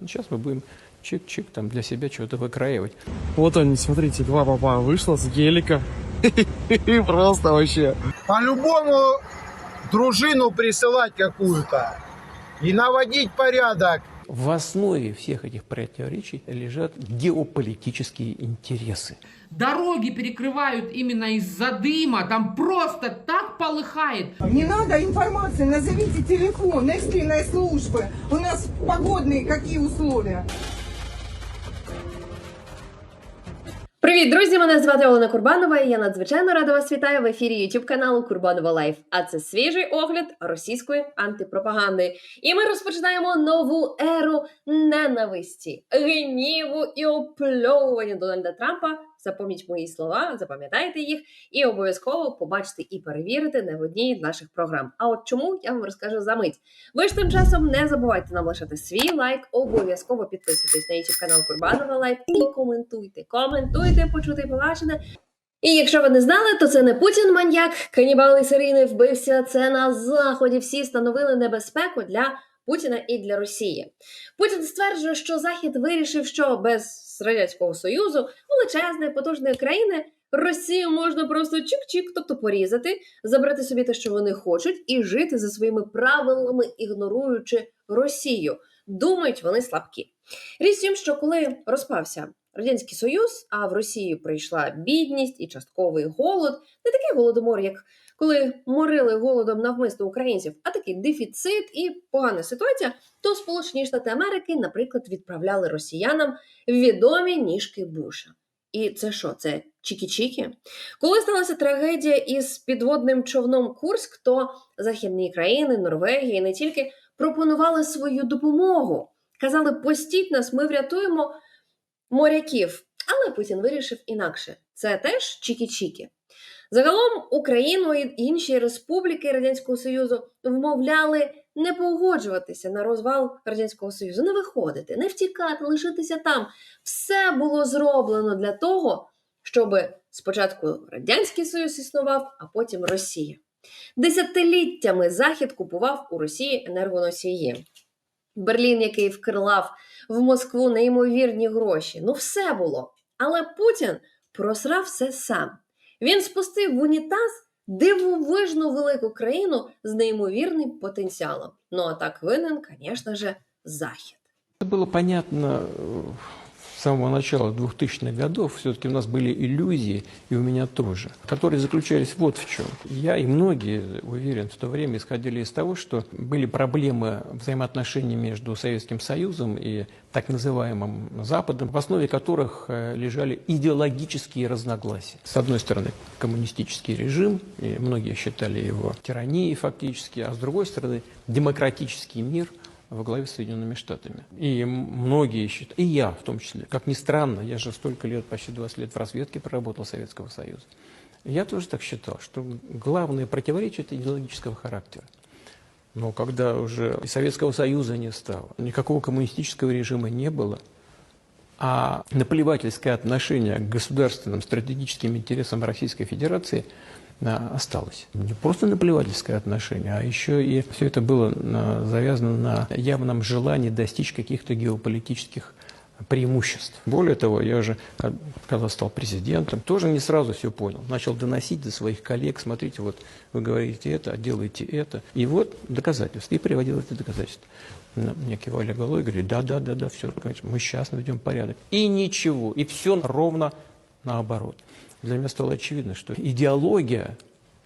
Сейчас мы будем чик-чик там для себя чего-то выкраивать. Вот они, смотрите, два баба вышло с гелика. Просто вообще. По-любому дружину присылать какую-то и наводить порядок. В основе всех этих противоречий лежат геополитические интересы. Дороги перекрывают именно из-за дыма. Там просто так полыхает. Не надо информации, назовите телефон экстренной службы. У нас погодные какие условия? Привіт, друзі! Мене звати Олена Курбанова. і Я надзвичайно рада вас вітаю в ефірі YouTube каналу Курбанова Лайф. А це свіжий огляд російської антипропаганди. І ми розпочинаємо нову еру ненависті, гніву і опльовування Дональда Трампа. Запомніть мої слова, запам'ятайте їх і обов'язково побачите і перевірите не в одній з наших програм. А от чому я вам розкажу за мить. Ви ж тим часом не забувайте нам лишати свій лайк, обов'язково підписуйтесь на YouTube канал Курбанова Лайф і коментуйте. Коментуйте, почути побачене. І якщо ви не знали, то це не Путін маньяк, канібал і серійний вбився. Це на заході всі становили небезпеку для Путіна і для Росії. Путін стверджує, що Захід вирішив, що без Радянського Союзу, величезної потужної країни, Росію можна просто чик-чик, тобто порізати, забрати собі те, що вони хочуть, і жити за своїми правилами, ігноруючи Росію. Думають вони слабкі. Річ тім, що коли розпався Радянський Союз, а в Росію прийшла бідність і частковий голод, не такий голодомор, як коли морили голодом навмисно українців, а такий дефіцит і погана ситуація, то Сполучені Штати Америки, наприклад, відправляли росіянам відомі ніжки Буша. І це що? Це чікі-чікі? Коли сталася трагедія із підводним човном Курськ, то західні країни, Норвегія і не тільки пропонували свою допомогу. Казали, постіть нас, ми врятуємо моряків. Але Путін вирішив інакше. Це теж чікі-чікі. Загалом Україну і інші республіки Радянського Союзу вмовляли не погоджуватися на розвал Радянського Союзу, не виходити, не втікати, лишитися там. Все було зроблено для того, щоб спочатку Радянський Союз існував, а потім Росія. Десятиліттями Захід купував у Росії енергоносії. Берлін, який вкрлав в Москву неймовірні гроші. Ну, все було. Але Путін просрав все сам. Він спустив в унітаз дивовижну велику країну з неймовірним потенціалом. Ну а так винен, звісно же, Захід. Это было понятно э, с самого начала 2000-х годов. Все-таки у нас были иллюзии, и у меня тоже, которые заключались вот в чем. Я и многие, уверен, в то время исходили из того, что были проблемы взаимоотношений между Советским Союзом и так называемым Западом, в основе которых э, лежали идеологические разногласия. С одной стороны, коммунистический режим, и многие считали его тиранией фактически, а с другой стороны, демократический мир – во главе с Соединенными Штатами. И многие считают, и я в том числе, как ни странно, я же столько лет, почти 20 лет в разведке проработал Советского Союза. Я тоже так считал, что главное противоречие – это идеологического характера. Но когда уже и Советского Союза не стало, никакого коммунистического режима не было, а наплевательское отношение к государственным стратегическим интересам Российской Федерации осталось. Не просто наплевательское отношение, а еще и все это было а, завязано на явном желании достичь каких-то геополитических преимуществ. Более того, я уже, а, когда стал президентом, тоже не сразу все понял. Начал доносить до своих коллег, смотрите, вот вы говорите это, а делаете это. И вот доказательства. И приводил эти доказательства. Мне кивали головой и говорили, да, да, да, да, все, конечно, мы сейчас наведем порядок. И ничего, и все ровно наоборот. Для меня стало очевидно, что идеология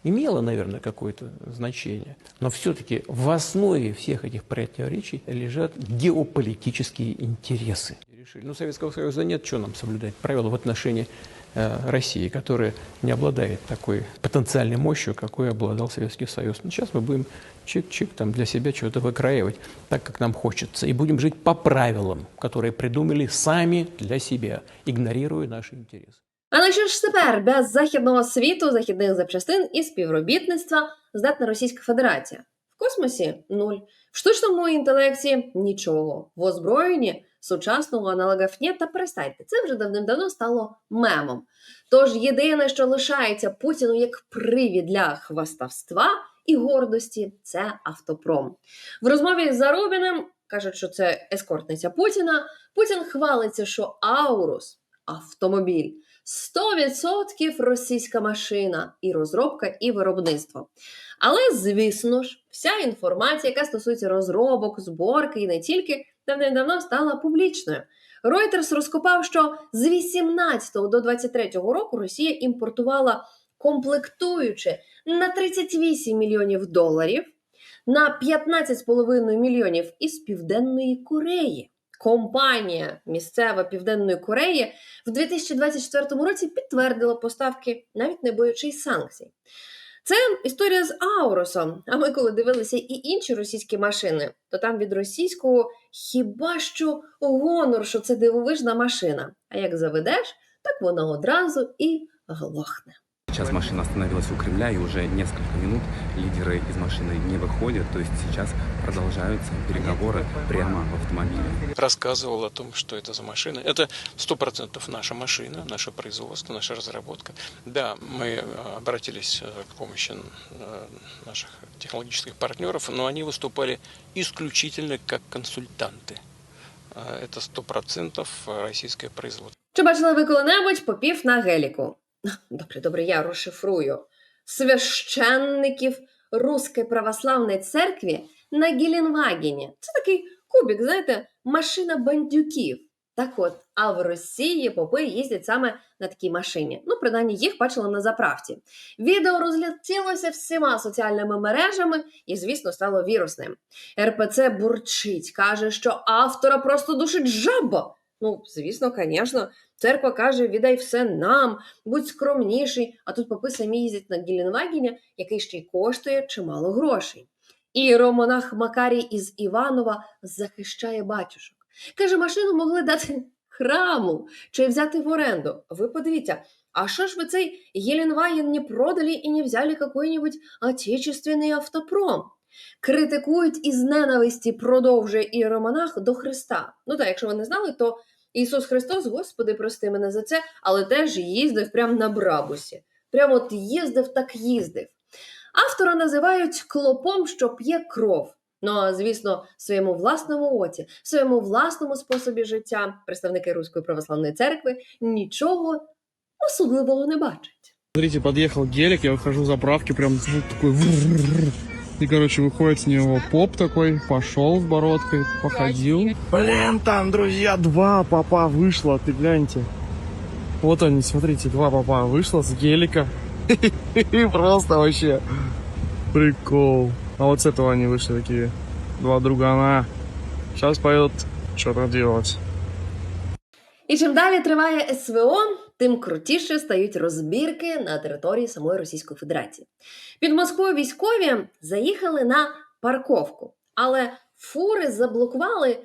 имела, наверное, какое-то значение, но все-таки в основе всех этих противоречий лежат геополитические интересы. Решили, ну, Советского Союза нет, что нам соблюдать правила в отношении э, России, которая не обладает такой потенциальной мощью, какой обладал Советский Союз. Но сейчас мы будем чик-чик там для себя чего-то выкраивать так, как нам хочется, и будем жить по правилам, которые придумали сами для себя, игнорируя наши интересы. А на що ж тепер без західного світу, західних запчастин і співробітництва здатна Російська Федерація? В космосі нуль, в штучному інтелекті нічого, в озброєнні сучасного аналога ФНЕ та перестайте. Це вже давним-давно стало мемом. Тож єдине, що лишається Путіну як привід для хвастовства і гордості, це автопром. В розмові з Зарубіним кажуть, що це ескортниця Путіна. Путін хвалиться, що Аурус автомобіль 100% російська машина, і розробка, і виробництво. Але, звісно ж, вся інформація, яка стосується розробок, зборки і не тільки, давним-давно стала публічною. Reuters розкопав, що з 18 до 23 року Росія імпортувала комплектуючи на 38 мільйонів доларів на 15,5 мільйонів із Південної Кореї. Компанія місцева Південної Кореї в 2024 році підтвердила поставки, навіть не боючись санкцій. Це історія з Аурусом. А ми, коли дивилися і інші російські машини, то там від російського хіба що гонор, що це дивовижна машина. А як заведеш, так вона одразу і глохне. Сейчас машина остановилась у Кремля, и уже несколько минут лидеры из машины не выходят. То есть сейчас продолжаются переговоры прямо в автомобиле. Рассказывал о том, что это за машина. Это сто процентов наша машина, наше производство, наша разработка. Да, мы э, обратились э, к помощи э, наших технологических партнеров, но они выступали исключительно как консультанты. Э, Это сто процентов российское производство. Чи бачили ви коли-небудь попів на геліку? Добре, добре, я розшифрую. Священників Руської православної церкви на Геленвагені. Це такий кубік, знаєте, машина бандюків. Так от, а в Росії попи їздять саме на такій машині. Ну, принаймні, їх бачила на заправці. Відео розлетілося всіма соціальними мережами і, звісно, стало вірусним. РПЦ бурчить, каже, що автора просто душить жаба. Ну, звісно, звісно, церква каже: віддай все нам, будь скромніший. А тут попи самі їздять на Геленвагені, який ще й коштує чимало грошей. І ромонах Макарій із Іванова захищає батюшок. Каже, машину могли дати храму чи взяти в оренду. Ви подивіться, а що ж ви цей Геленваген не продали і не взяли какой-нибудь отечественний автопром? Критикують із ненависті, продовжує іеромонах до Христа. Ну так, якщо ви не знали, то Ісус Христос, Господи, прости мене за це, але теж їздив прямо на брабусі. Прямо от їздив, так їздив. Автора називають клопом, що п'є кров. Ну а звісно, в своєму власному оці, в своєму власному способі життя представники Руської православної церкви нічого особливого не бачать. Смотрите, подъехал гелик, я выхожу с заправки, прям звук такой. врррррр. И, короче, выходит с него поп такой, пошел с бородкой, походил. Блин, там, друзья, два папа вышло, ты гляньте. Вот они, смотрите, два папа вышло с гелика. Просто вообще прикол. А вот с этого они вышли такие, два другана. Сейчас поедут что-то делать. І чим далі триває СВО, тим крутіше стають розбірки на території самої Російської Федерації. Під Москвою військові заїхали на парковку, але фури заблокували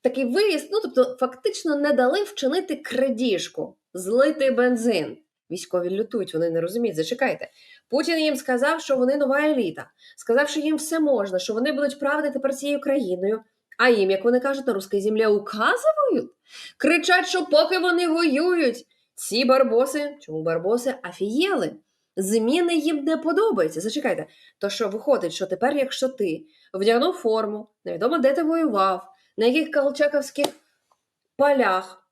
такий виїзд, ну тобто фактично не дали вчинити крадіжку, злити бензин. Військові лютують, вони не розуміють. Зачекайте. Путін їм сказав, що вони нова еліта, сказав, що їм все можна, що вони будуть правити тепер цією країною. А їм, як вони кажуть, на русській землі указують. Кричать, що поки вони воюють, ці барбоси, чому барбоси, афієли. Зміни їм не подобаються. Зачекайте, то що виходить, що тепер, якщо ти вдягнув форму, невідомо де ти воював, на яких колчаковських полях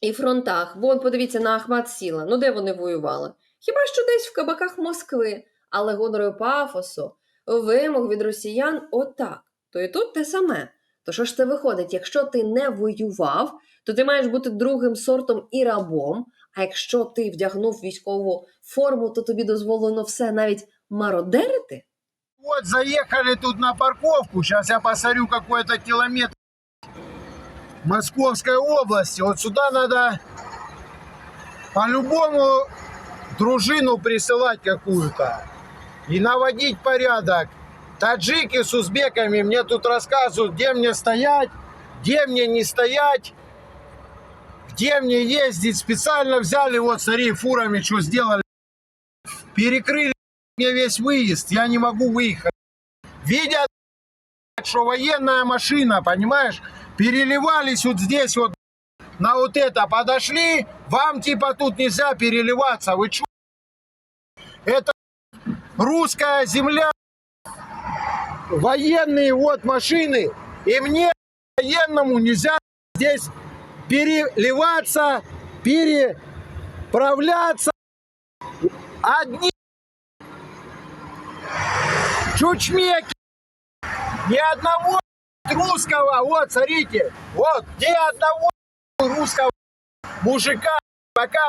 і фронтах, вон подивіться на Ахмат Сіла, ну де вони воювали? Хіба що десь в кабаках Москви, але гонорою пафосу, вимог від росіян отак. То і тут те саме. То що ж це виходить, якщо ти не воював, то ти маєш бути другим сортом і рабом. А якщо ти вдягнув військову форму, то тобі дозволено все навіть мародерити? Вот заехали тут на парковку. Сейчас я посмотрю какой-то километр Московской области. Вот сюда надо по-любому дружину присылать какую-то и наводить порядок. Таджики с узбеками мне тут рассказывают, где мне стоять, где мне не стоять, где мне ездить. Специально взяли, вот смотри, фурами что сделали. Перекрыли мне весь выезд, я не могу выехать. Видят, что военная машина, понимаешь, переливались вот здесь вот на вот это подошли, вам типа тут нельзя переливаться, вы чё? Это русская земля, военные вот машины, и мне военному нельзя здесь переливаться, переправляться. Одни чучмеки. Ни одного русского, вот, смотрите, вот, ни одного русского мужика, пока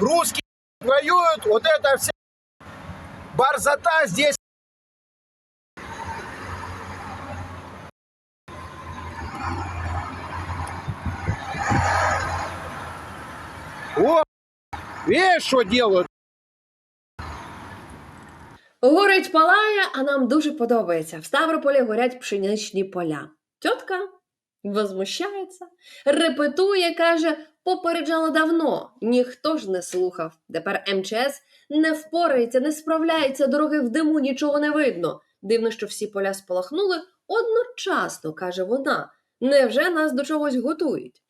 русские воюют, вот это вся барзата здесь. Вот, видишь, что делают? Горить палає, а нам дуже подобається. В Ставрополі горять пшеничні поля. Тьотка возмущається, репетує, каже, попереджала давно. Ніхто ж не слухав. Тепер МЧС не впорається, не справляється, дороги в диму, нічого не видно. Дивно, що всі поля спалахнули одночасно, каже вона. Невже нас до чогось готують?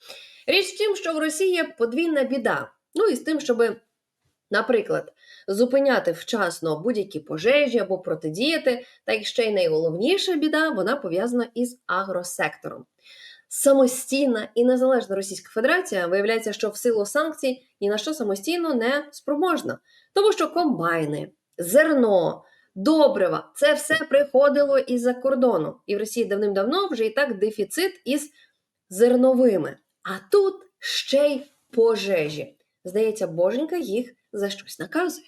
Річ в тім, що в Росії є подвійна біда. Ну і з тим, щоби, наприклад, зупиняти вчасно будь-які пожежі або протидіяти, та й ще й найголовніша біда вона пов'язана із агросектором. Самостійна і незалежна Російська Федерація виявляється, що в силу санкцій ні на що самостійно не спроможна, тому що комбайни, зерно, добрива це все приходило із-за кордону, і в Росії давним-давно вже і так дефіцит із зерновими. А тут ще й пожежі. Здається, боженька їх за щось наказує.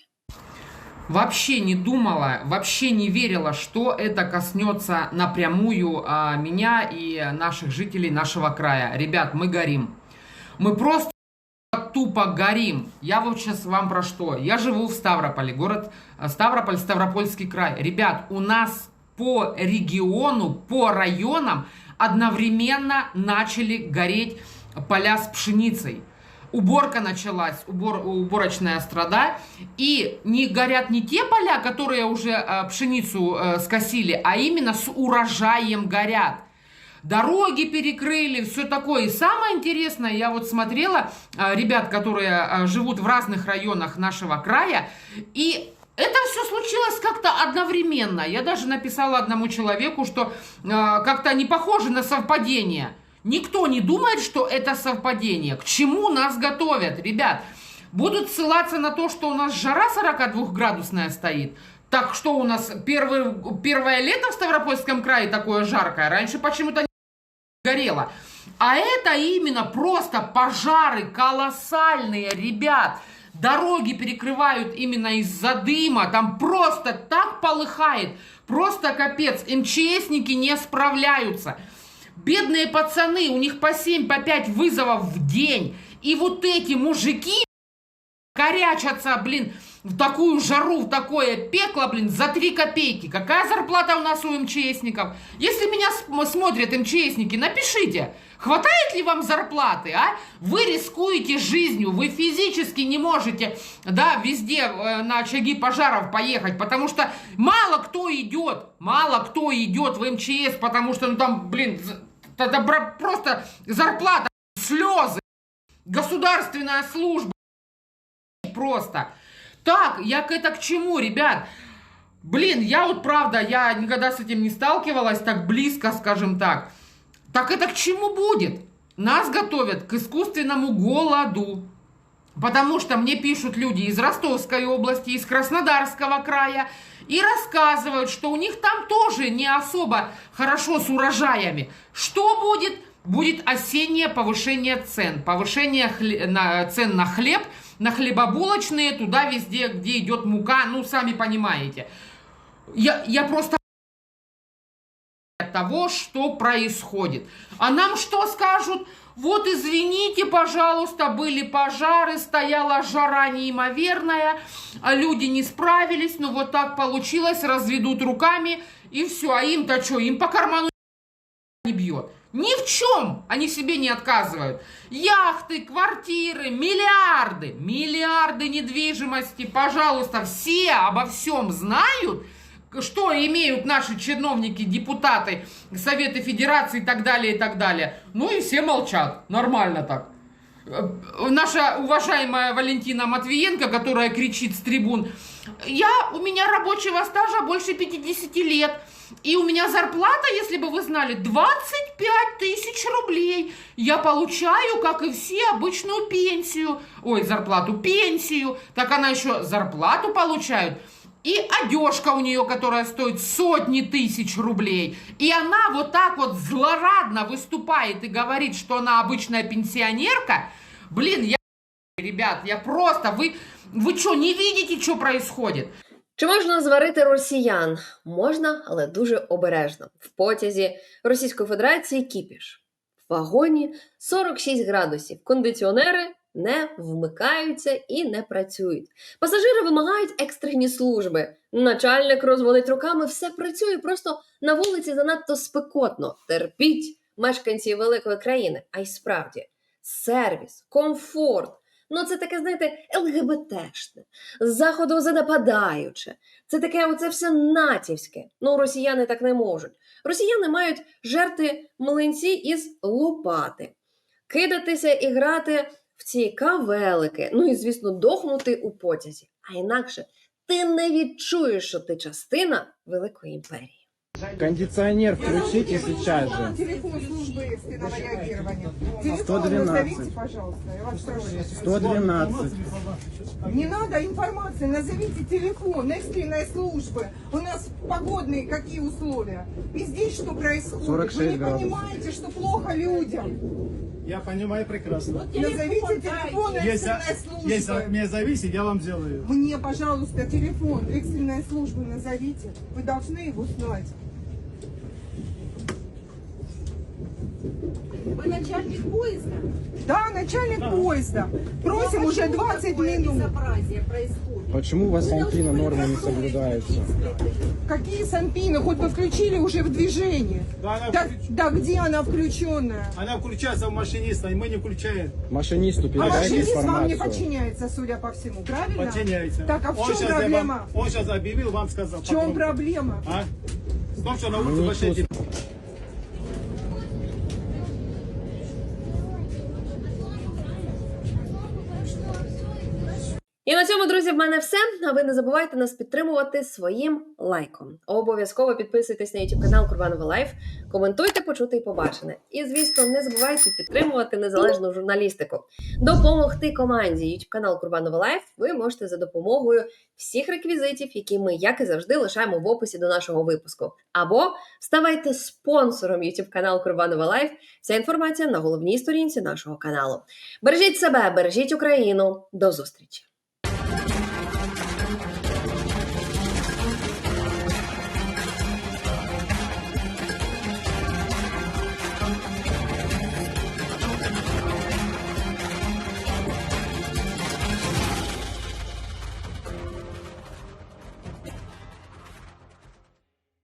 Вообще не думала, вообще не верила, что это коснется напрямую а, меня и наших жителей нашего края. Ребят, мы горим. Мы просто тупо горим. Я вот сейчас вам про что. Я живу в Ставрополе, город а, Ставрополь, Ставропольский край. Ребят, у нас по региону, по районам одновременно начали гореть поля с пшеницей. Уборка началась, убор, уборочная страда, и не горят не те поля, которые уже э, пшеницу э, скосили, а именно с урожаем горят. Дороги перекрыли, все такое. И самое интересное, я вот смотрела э, ребят, которые э, живут в разных районах нашего края, и это все случилось как-то одновременно. Я даже написала одному человеку, что э, как-то не похоже на совпадение. Никто не думает, что это совпадение. К чему нас готовят, ребят? Будут ссылаться на то, что у нас жара 42-градусная стоит. Так что у нас первый, первое лето в Ставропольском крае такое жаркое. Раньше почему-то не горело. А это именно просто пожары колоссальные, ребят. Дороги перекрывают именно из-за дыма. Там просто так полыхает. Просто капец. МЧСники не справляются. Бедные пацаны, у них по 7, по 5 вызовов в день. И вот эти мужики корячатся, блин, в такую жару, в такое пекло, блин, за 3 копейки. Какая зарплата у нас у МЧСников? Если меня см- смотрят МЧСники, напишите, хватает ли вам зарплаты, а? Вы рискуете жизнью, вы физически не можете, да, везде э, на очаги пожаров поехать, потому что мало кто идет, мало кто идет в МЧС, потому что, ну там, блин, это просто зарплата, слезы, государственная служба, просто. Так, я к это к чему, ребят? Блин, я вот правда, я никогда с этим не сталкивалась так близко, скажем так. Так это к чему будет? Нас готовят к искусственному голоду. Потому что мне пишут люди из Ростовской области, из Краснодарского края, и рассказывают, что у них там тоже не особо хорошо с урожаями. Что будет? Будет осеннее повышение цен. Повышение хле- на- цен на хлеб, на хлебобулочные, туда везде, где идет мука, ну, сами понимаете. Я, я просто того, что происходит. А нам что скажут? Вот извините, пожалуйста, были пожары, стояла жара неимоверная, а люди не справились, ну вот так получилось, разведут руками и все. А им-то что, им по карману не бьет. Ни в чем они себе не отказывают. Яхты, квартиры, миллиарды, миллиарды недвижимости. Пожалуйста, все обо всем знают, что имеют наши чиновники, депутаты, Советы Федерации и так далее, и так далее. Ну и все молчат. Нормально так. Э, Наша уважаемая Валентина Матвиенко, которая кричит с трибун, я, у меня рабочего стажа больше 50 лет, и у меня зарплата, если бы вы знали, 25 тысяч рублей. Я получаю, как и все, обычную пенсию. Ой, зарплату, пенсию. Так она еще зарплату получает. И одежка у нее, которая стоит сотни тысяч рублей. И она вот так вот злорадно выступает и говорит, что она обычная пенсионерка. Блин, я... Ребят, я просто... Вы, вы что, не видите, что происходит? Чи можна зварити росіян? Можна, але дуже обережно. В потязі Російської Федерації кіпіш. В вагоні 46 градусів. Кондиціонери не вмикаються і не працюють. Пасажири вимагають екстрені служби. Начальник розводить руками, все працює, просто на вулиці занадто спекотно. Терпіть мешканці великої країни. А й справді, сервіс, комфорт. Ну, це таке, знаєте, ЛГБТшне, з заходу занападаюче. Це таке, оце все натівське. Ну, росіяни так не можуть. Росіяни мають жерти млинці із лопати, кидатися і грати в ці кавелики, ну і, звісно, дохнути у потязі. А інакше ти не відчуєш, що ти частина великої імперії. Кондиционер включите сейчас же. Службы экстренного реагирования. Телефон 112. назовите, пожалуйста. Я вас прошу. 112. Не надо информации, назовите телефон экстренной службы. У нас погодные какие условия? И здесь что происходит? 46 Вы не градусов. понимаете, что плохо людям? Я понимаю прекрасно. Назовите телефон экстренной если от службы. меня зависит, я вам сделаю. Мне, пожалуйста, телефон экстренной службы назовите. Вы должны его знать. Вы начальник поезда? Да, начальник поезда. Просим Ну, а уже почему 20 такое минут. безобразие происходит? Почему у вас были нормы не соблюдаются? Какие санпины? Хоть бы включили уже в движение. Да, она, Да, включ- да где она включенная? она включается в машиниста, и мы не включаем. Машинисту А передайте машинист вам не информацию. подчиняется, судя по всему, правильно? Подчиняется. Так, а в чем щас я проблема? Вам, он сейчас объявил, вам сказал. В чем проблема? А? В том, что на улице большие. Друзі, в мене все. А ви не забувайте нас підтримувати своїм лайком. Обов'язково підписуйтесь на YouTube канал Курбанова Лайф, коментуйте, почути і побачене. І, звісно, не забувайте підтримувати незалежну журналістику. Допомогти команді YouTube канал Курбанова Лайф ви можете за допомогою всіх реквізитів, які ми, як і завжди, лишаємо в описі до нашого випуску. Або ставайте спонсором YouTube канал Курбанова Лайф. Вся інформація на головній сторінці нашого каналу. Бережіть себе, бережіть Україну. До зустрічі!